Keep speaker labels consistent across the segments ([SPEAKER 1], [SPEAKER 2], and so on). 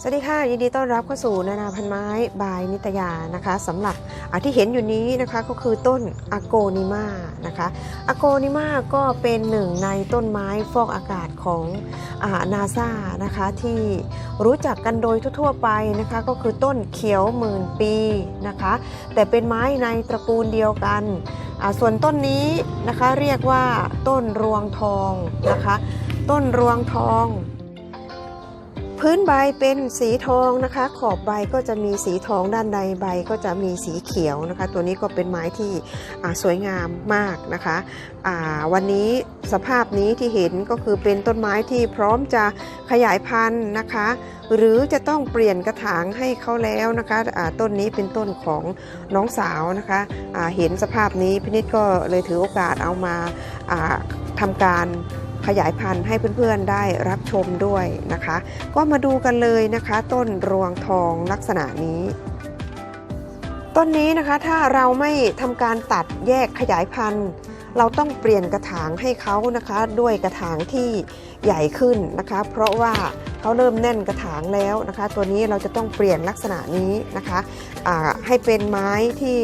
[SPEAKER 1] สวัสดีค่ะ ยินดีต้อนรับเข้าสู่นานาพันไม้บายนิตยานะคะสำหรับอะที่เห็นอยู่นี้นะคะก็คือต้นอโกนิมานะคะอโกนิมาก็เป็นหนึ่งในต้นไม้ฟอกอากาศของนาซานะคะที่รู้จักกันโดยทั่วๆไปนะคะก็คือต้นเขียวหมื่นปีนะคะแต่เป็นไม้ในตระกูลเดียวกันส่วนต้นนี้นะคะเรียกว่าต้นรวงทองนะคะต้นรวงทอง พื้นใบเป็นสีทองนะคะ ขอบใบก็จะมีสีทองด้านในใบก็จะมีสีเขียวนะคะ ตัวนี้ก็เป็นไม้ที่สวยงามมากนะคะวันนี้สภาพนี้ที่เห็นก็คือเป็นต้นไม้ที่พร้อมจะขยายพันธุ์นะคะ หรือจะต้องเปลี่ยนกระถางให้เขาแล้วนะคะอ่าต้นนี้เป็นต้นของน้องสาวนะคะอ่าเห็นสภาพนี้พินิจก็เลยถือโอกาสเอามาทำการ ขยายพันธุ์ให้เพื่อนๆได้รับชมด้วยนะคะ ก็มาดูกันเลยนะคะ ต้นรวงทองลักษณะนี้ต้นนี้นะคะถ้าเราไม่ทำการตัดแยกขยายพันธุ์ เราต้องเปลี่ยนกระถางให้เขานะคะด้วยกระถางที่ใหญ่ขึ้นนะคะ เพราะว่าเขาเริ่มแน่นกระถางแล้วนะคะ ตัวนี้เราจะต้องเปลี่ยนลักษณะนี้นะคะให้เป็นไม้ที่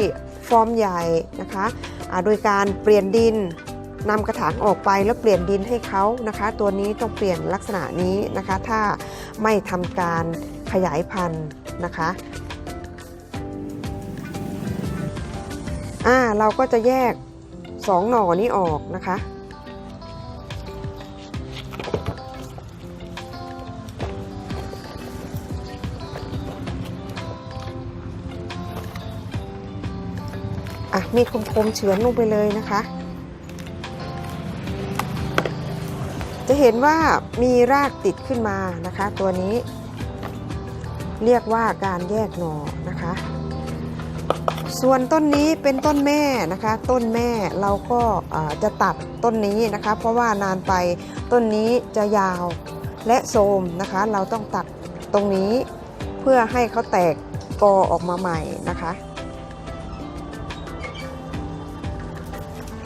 [SPEAKER 1] ฟอร์มใหญ่นะคะโดยการเปลี่ยนดิน นำกระถางออกไปแล้วเปลี่ยนดินให้เขานะคะ ตัวนี้ต้องเปลี่ยนลักษณะนี้นะคะ ถ้าไม่ทำการขยายพันธุ์นะคะอ่าเราก็จะแยกสองหน่อนี้ออกนะคะอะมีดคมๆเฉือนลงไปเลยนะคะ จะเห็นว่ามีรากติดขึ้นมานะคะ ตัวนี้ เรียกว่าการแยกหน่อนะคะ ส่วนต้นนี้เป็นต้นแม่นะคะ ต้นแม่เราก็จะตัดต้นนี้นะคะ เพราะว่านานไปต้นนี้จะยาวและโทมนะคะ เราต้องตัดตรงนี้เพื่อให้เขาแตกกอออกมาใหม่นะคะ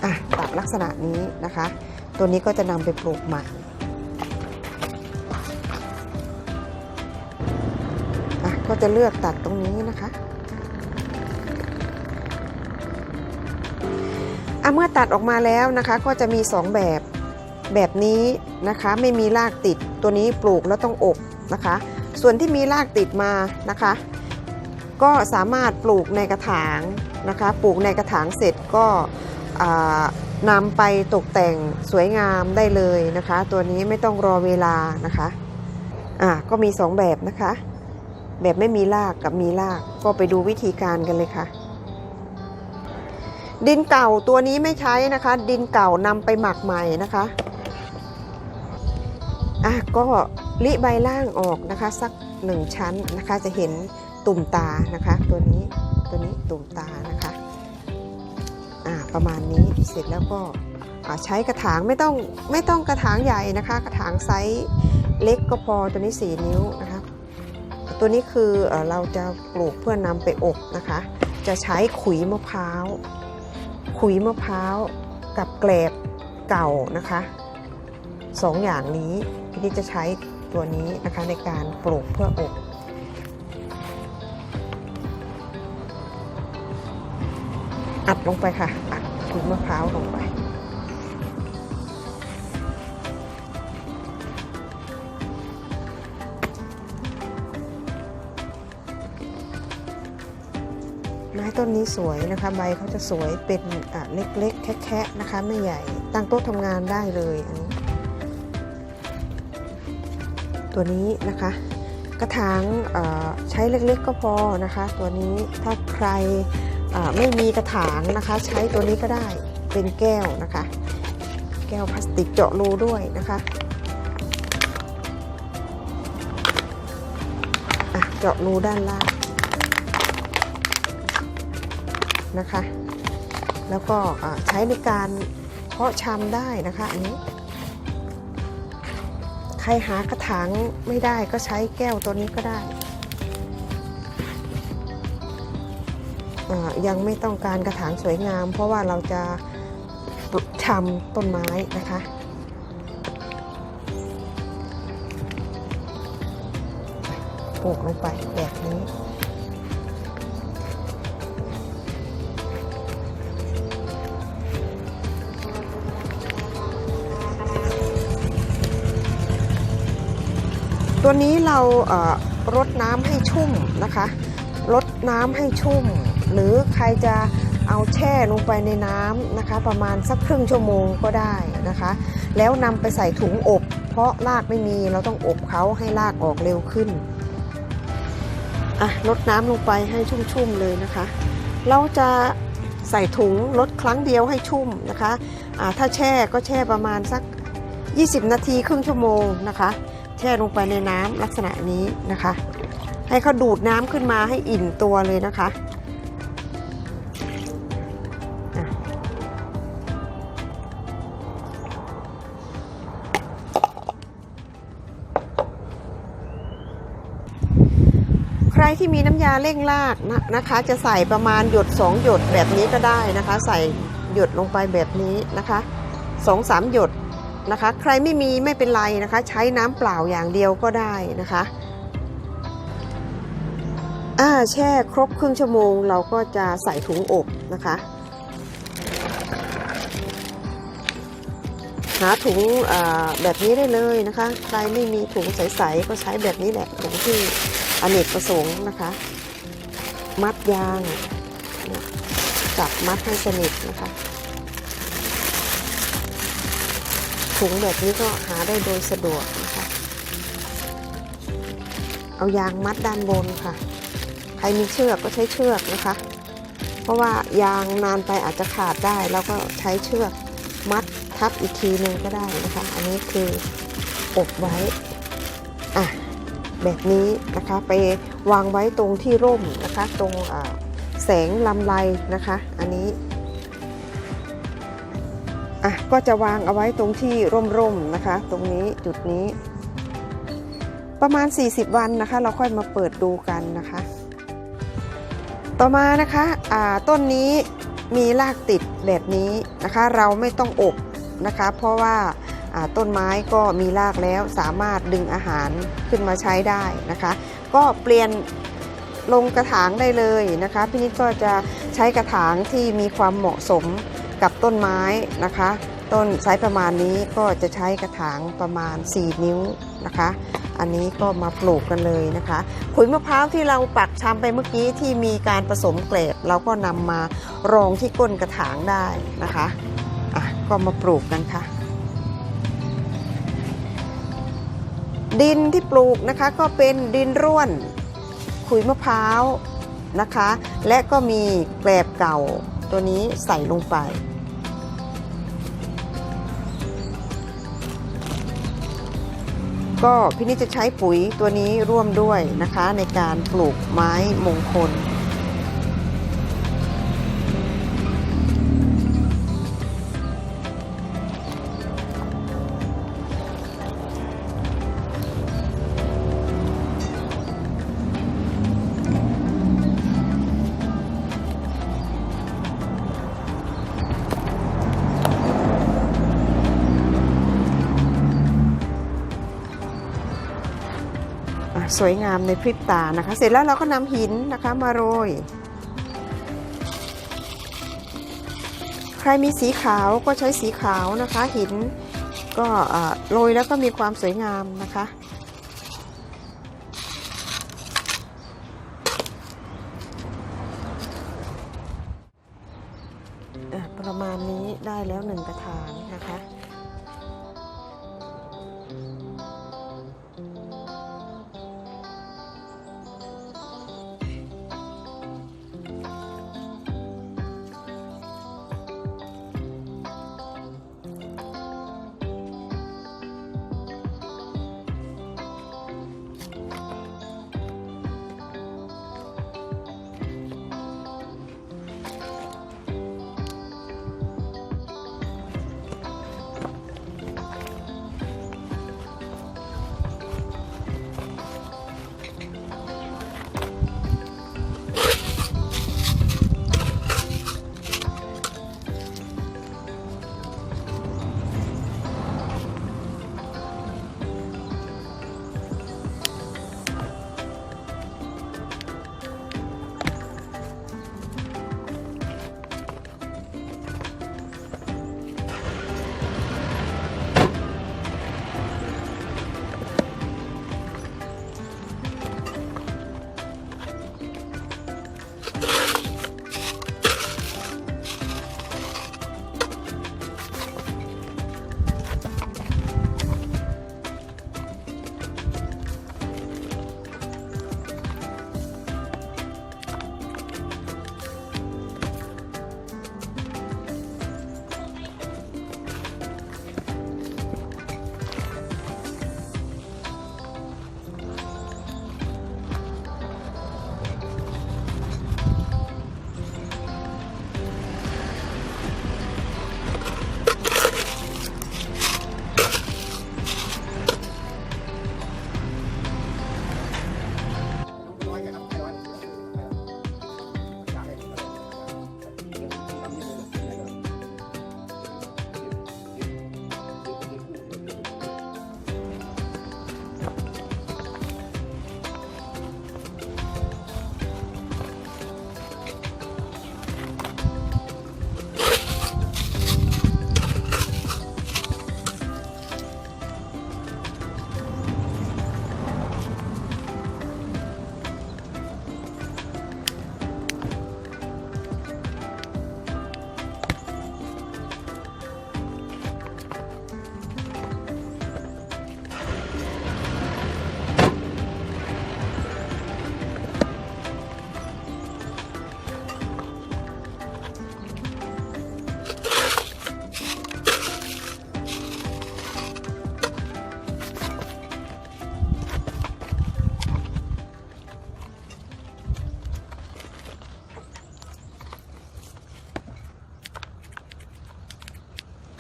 [SPEAKER 1] อะตัดลักษณะนี้นะคะ ตัวนี้ก็จะนำไปปลูกใหม่ก็จะเลือกตัดตรงนี้นะคะอะเมื่อตัดออกมาแล้วนะคะก็จะมี 2 แบบแบบนี้นะคะไม่มีรากติดตัวนี้ปลูกแล้วต้องอบนะคะ ส่วนที่มีรากติดมานะคะ ก็สามารถปลูกในกระถางนะคะ ปลูกในกระถางเสร็จก็อ่า นำไปตกแต่งสวยงามได้เลยนะคะ ตัวนี้ไม่ต้องรอเวลานะคะอ่าก็มี 2 แบบนะคะ แบบไม่มีรากกับมีรากก็ไปดูวิธีการกันเลยค่ะ ดินเก่าตัวนี้ไม่ใช้นะคะ ดินเก่านำไปหมักใหม่นะคะอะก็ลิใบล่างออกนะคะ สักหนึ่งชั้นนะคะจะเห็นตุ่มตานะคะ ตัวนี้ตัวนี้ตุ่มตานะคะ อ่าประมาณนี้เสร็จแล้วก็ใช้กระถางไม่ต้องไม่ต้องกระถางใหญ่นะคะ กระถางไซส์เล็กก็พอตัวนี้ 4 นิ้วนะคะตัวนี้คือเอเราจะปลูกเพื่อนำไปอบนะคะ จะใช้ขุยมะพร้าว ขุยมะพร้าวกับแกลบเก่านะคะสองอย่างนี้พี่จะใช้ตัวนี้นะคะในการปลูกเพื่ออบ อัดลงไปค่ะ อัดขุยมะพร้าวลงไป ไม้ต้นนี้สวยนะคะ ใบเขาจะสวยเป็นอะเล็กๆ แคะๆนะคะ ไม่ใหญ่ ตั้งโต๊ะทำงานได้เลยอันนี้ ตัวนี้นะคะ กระถางเอ่อใช้เล็กๆก็พอนะคะ ตัวนี้ถ้าใคร ไม่มีกระถางนะคะ ใช้ตัวนี้ก็ได้เป็นแก้วนะคะ แก้วพลาสติกเจาะรูด้วยนะคะะเจาะรูด้านล่างนะคะ แล้วก็ใช้ในการเพาะชำได้นะคะอันนี้ใครหากระถางไม่ได้ก็ใช้แก้วตัวนี้ก็ได้ ยังไม่ต้องการกระถางสวยงาม เพราะว่าเราจะชำต้นไม้นะคะโขลกลงไปแบบนี้ตัวนี้เราเอ่อรดน้ำให้ชุ่มนะคะ รดน้ำให้ชุ่ม หรือใครจะเอาแช่ลงไปในน้ำนะคะ ประมาณสักครึ่งชั่วโมงก็ได้นะคะ แล้วนำไปใส่ถุงอบ เพราะรากไม่มีเราต้องอบเขาให้รากออกเร็วขึ้นอะลดน้ำลงไปให้ชุ่มๆเลยนะคะ เราจะใส่ถุงลดครั้งเดียวให้ชุ่มนะคะอ่าถ้าแช่ก็แช่ประมาณสัก 20 นาทีครึ่งชั่วโมงนะคะ แช่ลงไปในน้ำลักษณะนี้นะคะ ให้เขาดูดน้ำขึ้นมาให้อิ่มตัวเลยนะคะอะ ที่มีน้ำยาเร่งรากนะนะคะ จะใส่ประมาณหยด2หยดแบบนี้ก็ได้นะคะ ใส่หยดลงไปแบบนี้นะคะ2-3หยดนะคะ ใครไม่มีไม่เป็นไรนะคะ ใช้น้ำเปล่าอย่างเดียวก็ได้นะคะอ่าแช่ครบครึ่งชั่วโมง เราก็จะใส่ถุงอบนะคะหาถุงแบบนี้ได้เลยนะคะ ใครไม่มีถุงใสๆก็ใช้แบบนี้แหละถุงที่ อเนกประสงค์นะคะ มัดยางจับมัดให้สนิทนะคะถุงแบบนี้ก็หาได้โดยสะดวกนะคะ เอายางมัดด้านบนค่ะ ใครมีเชือกก็ใช้เชือกนะคะ เพราะว่ายางนานไปอาจจะขาดได้ แล้วก็ใช้เชือกมัดทับอีกทีหนึงก็ได้นะคะ อันนี้คืออบไว้ อะ แบบนี้นะคะ ไปวางไว้ตรงที่ร่มนะคะ ตรงแสงลำไรนะคะ อันนี้อะก็จะวางเอาไว้ตรงที่ร่มๆนะคะ ตรงนี้จุดนี้ ประมาณ 40 วันนะคะ เราค่อยมาเปิดดูกันนะคะ ต่อมานะคะอ่าต้นนี้มีรากติดแบบนี้นะคะ เราไม่ต้องอบนะคะ เพราะว่า ต้นไม้ก็มีรากแล้วสามารถดึงอาหารขึ้นมาใช้ได้นะคะ ก็เปลี่ยนลงกระถางได้เลยนะคะพี่นิดก็จะใช้กระถางที่มีความเหมาะสมกับต้นไม้นะคะ ต้นไซส์ประมาณนี้ก็จะใช้กระถางประมาณ 4 นิ้วนะคะ อันนี้ก็มาปลูกกันเลยนะคะขุยมะพร้าวที่เราปักชำไปเมื่อกี้ที่มีการผสมเกล็ดเราก็นำมารองที่ก้นกระถางได้นะคะอะก็มาปลูกกันค่ะ ดินที่ปลูกนะคะก็เป็นดินร่วน ขุยมะพร้าวนะคะ และก็มีแกลบเก่าตัวนี้ใส่ลงไป ก็พี่นิดจะใช้ปุ๋ยตัวนี้ร่วมด้วยนะคะในการปลูกไม้มงคล สวยงามในพริบตานะคะ เสร็จแล้วเราก็นำหินนะคะมาโรย ใครมีสีขาวก็ใช้สีขาวนะคะ หินก็โรยแล้วก็มีความสวยงามนะคะประมาณนี้ได้แล้วหนึ่งกระถางนะคะ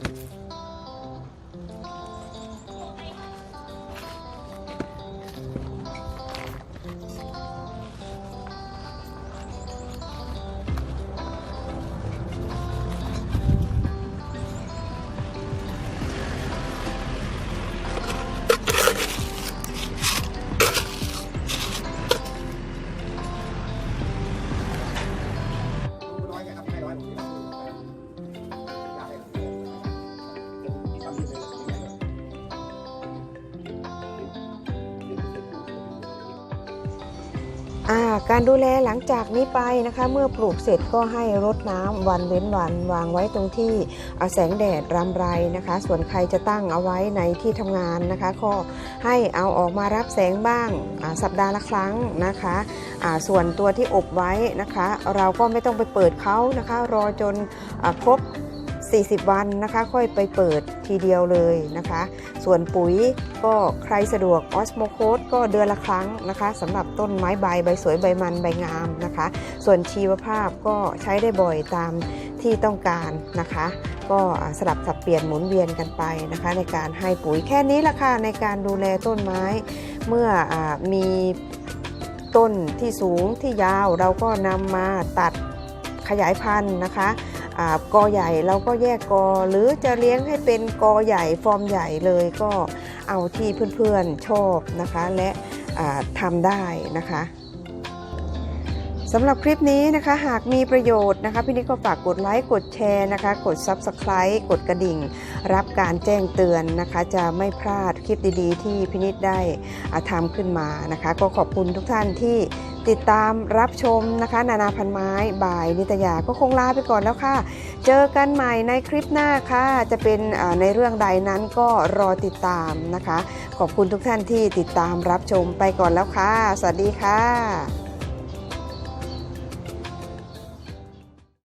[SPEAKER 1] Thank you. การดูแลหลังจากนี้ไปนะคะ เมื่อปลูกเสร็จก็ให้รดน้ำวันเว้นวันวางไว้ตรงที่อ่าแสงแดดรำไรนะคะ ส่วนใครจะตั้งเอาไว้ในที่ทำงานนะคะ ก็ให้เอาออกมารับแสงบ้างสัปดาห์ละครั้งนะคะส่วนตัวที่อบไว้นะคะ เราก็ไม่ต้องไปเปิดเขานะคะ รอจนอครบ 40 วันนะคะค่อยไปเปิดทีเดียวเลยนะคะ ส่วนปุ๋ยก็ใครสะดวกออสโมโคสก็เดือนละครั้งนะคะสำหรับต้นไม้ใบใบสวยใบมันใบงามนะคะ ส่วนชีวภาพก็ใช้ได้บ่อยตามที่ต้องการนะคะ ก็สลับสับเปลี่ยนหมุนเวียนกันไปนะคะ ในการให้ปุ๋ยแค่นี้ละค่ะในการดูแลต้นไม้เมื่ออมีต้นที่สูงที่ยาวเราก็นำมาตัดขยายพันธุ์นะคะ กอใหญ่เราก็แยกกอ หรือจะเลี้ยงให้เป็นกอใหญ่ฟอร์มใหญ่เลยก็เอาที่เพื่อนๆชอบนะคะ และทำได้นะคะสำหรับคลิปนี้นะคะหากมีประโยชน์นะคะพี่นิดก็ฝากกดไลค์กดแชร์นะคะ กด Subscribe กดกระดิ่ง รับการแจ้งเตือนนะคะ จะไม่พลาดคลิปดีๆ ที่พี่นิดได้ทำขึ้นมานะคะ ก็ขอบคุณทุกท่านที่ ติดตามรับชมนะคะ นานาพันไม้บ่ายนิตยาก็คงลาไปก่อนแล้วค่ะ เจอกันใหม่ในคลิปหน้าค่ะ จะเป็นในเรื่องใดนั้นก็รอติดตามนะคะ ขอบคุณทุกท่านที่ติดตามรับชมไปก่อนแล้วค่ะ สวัสดีค่ะ